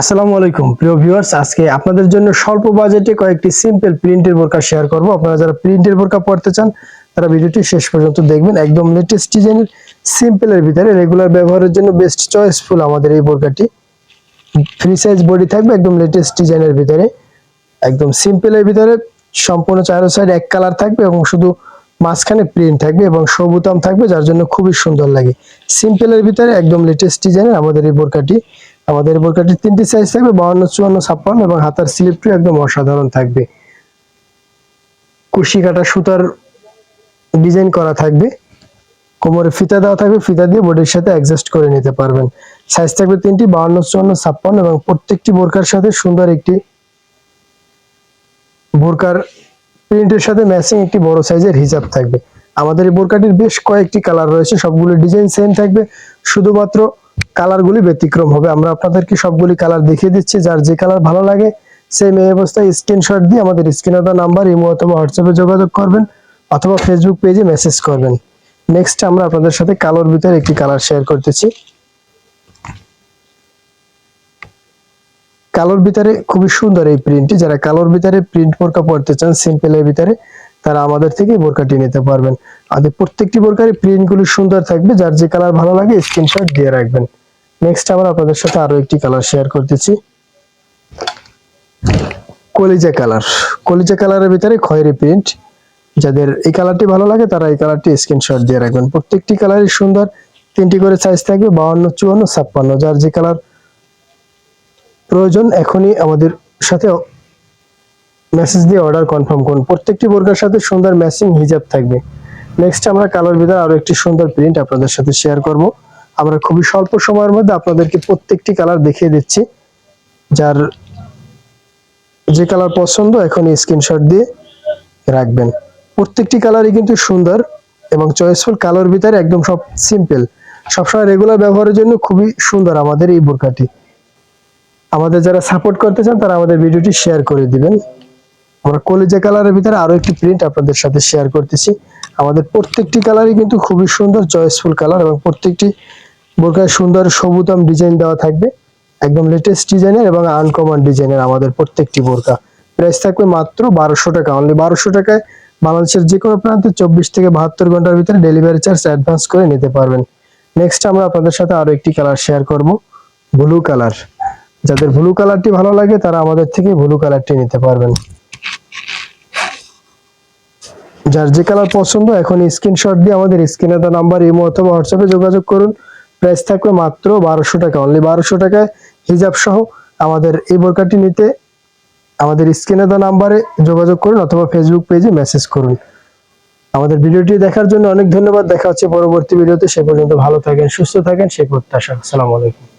আসসালামু আলাইকুম, প্রিয় ভিউয়ার্স আজকে আপনাদের জন্য স্বল্প বাজেটে কয়েকটি সিম্পল প্রিন্টের বোরকা শেয়ার করব। আপনারা যারা প্রিন্টের বোরকা পড়তে চান, তারা ভিডিওটি শেষ পর্যন্ত দেখবেন। একদম লেটেস্ট ডিজাইনের সিম্পলের ভিতরে রেগুলার ব্যবহারের জন্য বেস্ট চয়েসফুল আমাদের এই বোরকাটি। ফ্রি সাইজ বডি থাকবে একদম লেটেস্ট ডিজাইনের ভিতরে। একদম সিম্পলের ভিতরে সম্পূর্ণ চারো সাইড এক কালার থাকবে এবং শুধু মাঝখানে প্রিন্ট থাকবে এবং সবুতাম থাকবে, যার জন্য খুবই সুন্দর লাগে। সিম্পলের ভিতরে একদম লেটেস্ট ডিজাইনের আমাদের এই বোরকাটি। আমাদের বোরকাটির তিনটি সাইজ থাকবে, বাউন্ন, চুয়ান্ন, ছাপ্পান্ন এবং হাতার স্লিপটি একদম অসাধারণ থাকবে। কুশি কাটা সুতার ডিজাইন করা থাকবে। কোমরে ফিতা দেওয়া থাকবে, ফিতা দিয়ে বডির সাথে অ্যাডজাস্ট করে নিতে পারবেন। সাইজ থাকবে তিনটি, বাউন্ন, চুয়ান্ন, ছাপ্পান্ন এবং প্রত্যেকটি বোরকার সাথে সুন্দর একটি বোরকার প্রিন্টের সাথে ম্যাচিং একটি বড় সাইজের হিজাব থাকবে। আমাদের এই বোরকাটির বেশ কয়েকটি কালার রয়েছে, সবগুলো ডিজাইন সেম থাকবে। শুধুমাত্র কালারগুলি ব্যতিক্রম হবে। আমরা আপনাদেরকে সবগুলি কালার দেখিয়ে দিচ্ছি। যার যে কালার ভালো লাগে সেম এই অবস্থায় স্ক্রিনশট দিয়ে আমাদের স্ক্রিনে দেওয়া নাম্বার ইমো অথবা হোয়াটসঅ্যাপে যোগাযোগ করবেন অথবা ফেসবুক পেজে মেসেজ করবেন। নেক্সট আমরা আপনাদের সাথে কালোর ভিতরে একটি কালার শেয়ার করতেছি। কালোর ভিতরে খুবই সুন্দর এই প্রিন্টটি যারা কালোর ভিতরে প্রিন্ট বোরকা পড়তে চান সিম্পল সিম্পলের ভিতরে, তারা আমাদের থেকে বোরকাটি নিতে পারবেন। আমাদের প্রত্যেকটি বোরকার প্রিন্টগুলি সুন্দর থাকবে, যার যে কালার ভালো লাগে স্ক্রিনশট দিয়ে রাখবেন। নেক্সট আমরা আপনাদের সাথে আরও একটি কালার শেয়ার করতেছি। কলিজা কালার কলিজা কালারের ভিতরে খয়েরি প্রিন্ট যাদের এই কালারটি ভালো লাগে, তারা এই কালারটি স্ক্রিনশট দিয়ে রাখবেন। প্রত্যেকটি কালারই সুন্দর। তিনটি করে সাইজ থাকবে, বাউন্ন, চুয়ান্ন, ছাপ্পান্ন। যার যে কালার প্রয়োজন, এখনই আমাদের সাথে মেসেজ দিয়ে অর্ডার কনফার্ম করুন। প্রত্যেকটি বোরকার সাথে সুন্দর ম্যাচিং হিজাব থাকবে। নেক্সট আমরা কালোর ভিতরে আরও একটি সুন্দর প্রিন্ট আপনাদের সাথে শেয়ার করব। আমরা খুবই স্বল্প সময়ের মধ্যে আপনাদেরকে প্রত্যেকটি কালার দেখিয়ে দিচ্ছি। যার যে কালার পছন্দ, এখনই স্ক্রিনশট দিয়ে রাখবেন। প্রত্যেকটি কালারই কিন্তু সুন্দর এবং চয়েসফুল কালোর ভিতরে একদম সব সিম্পল সবসময় রেগুলার ব্যবহারের জন্য খুবই সুন্দর আমাদের এই বোরকাটি আমাদের যারা সাপোর্ট করতে চান, তারা আমাদের ভিডিওটি শেয়ার করে দিবেন। আমরা কলেজে কালারের ভিতরে আরও একটি প্রিন্ট আপনাদের সাথে শেয়ার করতেছি। আমাদের প্রত্যেকটি কালারই কিন্তু খুবই সুন্দর চয়েসফুল কালার এবং প্রত্যেকটি বোরকায় সুন্দর সবুতম ডিজাইন দেওয়া থাকবে। একদম লেটেস্ট ডিজাইনের এবং আনকমন ডিজাইনের আমাদের প্রত্যেকটি বোরকা। প্রাইস থাকবে মাত্র বারোশো টাকা। অনলি বারোশো টাকায় বাংলাদেশের যে কোনো প্রান্তে চব্বিশ থেকে বাহাত্তর ঘণ্টার ভিতরে ডেলিভারি চার্জ অ্যাডভান্স করে নিতে পারবেন। নেক্সট আমরা আপনাদের সাথে আরও একটি কালার শেয়ার করব। ব্লু কালার যাদের ব্লু কালারটি ভালো লাগে তারা আমাদের থেকে ব্লু কালারটি নিতে পারবেন। যার যে কালার পছন্দ, এখন স্ক্রিনশট দিয়ে আমাদের স্ক্রিনে দেওয়া নাম্বার ইমো অথবা হোয়াটসঅ্যাপে যোগাযোগ করুন। প্রাইস থাকবে মাত্র বারোশো টাকা অনলি বারোশো টাকায় হিজাব সহ আমাদের এই বোরকাটি নিতে আমাদের স্ক্রিনে দেওয়া নাম্বারে যোগাযোগ করুন অথবা ফেসবুক পেজে মেসেজ করুন। আমাদের ভিডিওটি দেখার জন্য অনেক ধন্যবাদ। দেখা হচ্ছে পরবর্তী ভিডিওতে। সে পর্যন্ত ভালো থাকেন, সুস্থ থাকেন। সে প্রত্যাশা। আসসালামু আলাইকুম।